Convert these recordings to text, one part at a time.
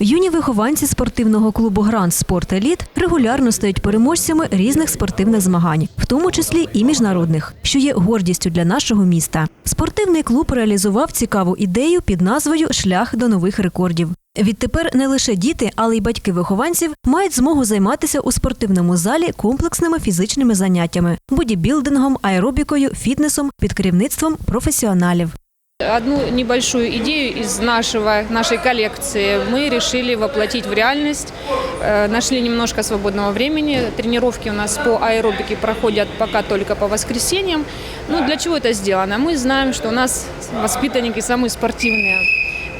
Юні вихованці спортивного клубу Гранд Спорт Еліт регулярно стають переможцями різних спортивних змагань, в тому числі і міжнародних, що є гордістю для нашого міста. Спортивний клуб реалізував цікаву ідею під назвою Шлях до нових рекордів. Відтепер не лише діти, але й батьки вихованців мають змогу займатися у спортивному залі комплексними фізичними заняттями, бодібілдингом, аеробікою, фітнесом під керівництвом професіоналів. Одну небольшую идею из нашего, нашей коллекции мы решили воплотить в реальность. Э, Нашли немножко свободного времени. Тренировки у нас по аэробике проходят пока только по воскресеньям. Ну, для чего это сделано? Мы знаем, что у нас воспитанники самые спортивные.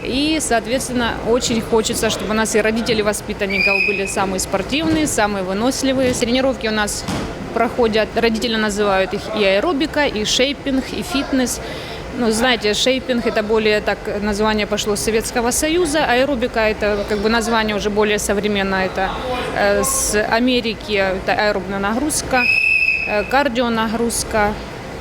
И, соответственно, очень хочется, чтобы у нас и родители воспитанников были самые спортивные, самые выносливые. Тренировки у нас проходят, родители называют их и аэробика, и шейпинг, и фитнес. Ну, знаете, шейпинг это более так название пошло с Советского Союза, аэробика это как бы название уже более современное, это э, с Америки, это аэробная нагрузка, э, кардионагрузка,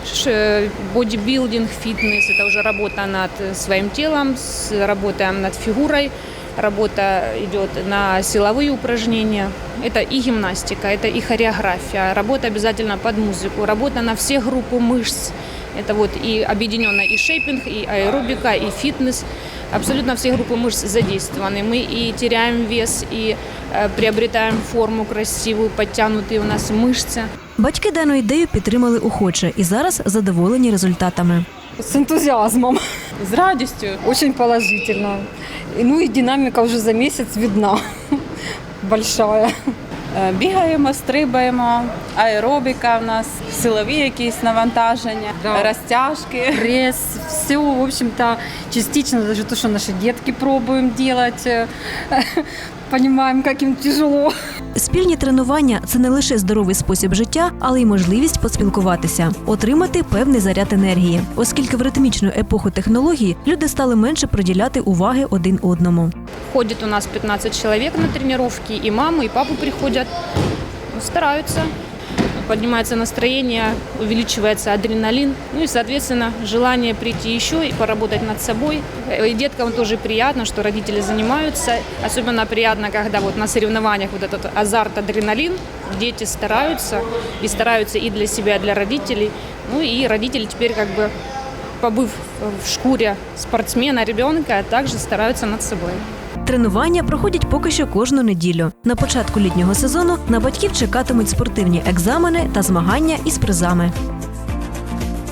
ш- э, бодибилдинг, фитнес, это уже работа над своим телом, с- работаем над фигурой, работа идет на силовые упражнения. Это и гимнастика, это и хореография, работа обязательно под музыку, работа на все группы мышц. Это вот и объединенно и шейпинг, и аэробика, и фитнес. Абсолютно все группы мышц задействованы. Мы и теряем вес, и э, приобретаем форму красивую, подтянутые у нас мышцы. Батьки дану ідею підтримали охоче і зараз задоволені результатами. С энтузиазмом. З радістю. Очень положительно. Ну и динамика уже за месяц видна. Большая. Е, Бігаємо, стрибаємо, аеробіка в нас, силові якісь навантаження, Да. розтяжки. Прес, все, в общем-то, частично навіть то, що наші дітки пробуємо делать. э, Понимаем, как им тяжело. Спільні тренування це не лише здоровий спосіб життя, але й можливість поспілкуватися, отримати певний заряд енергії, оскільки в ритмічну епоху технології люди стали менше приділяти уваги один одному. Ходит у нас 15 человек на тренировки, и мамы, и папы приходят, ну, стараются. Поднимается настроение, увеличивается адреналин, ну и, соответственно, желание прийти еще и поработать над собой. И деткам тоже приятно, что родители занимаются. Особенно приятно, когда вот на соревнованиях вот этот азарт, адреналин, дети стараются, и стараются и для себя, и для родителей. Ну и родители теперь как бы побыв в шкуре спортсмена, ребенка, также стараются над собой. Тренування проходять поки що кожну неділю. На початку літнього сезону на батьків чекатимуть спортивні екзамени та змагання із призами.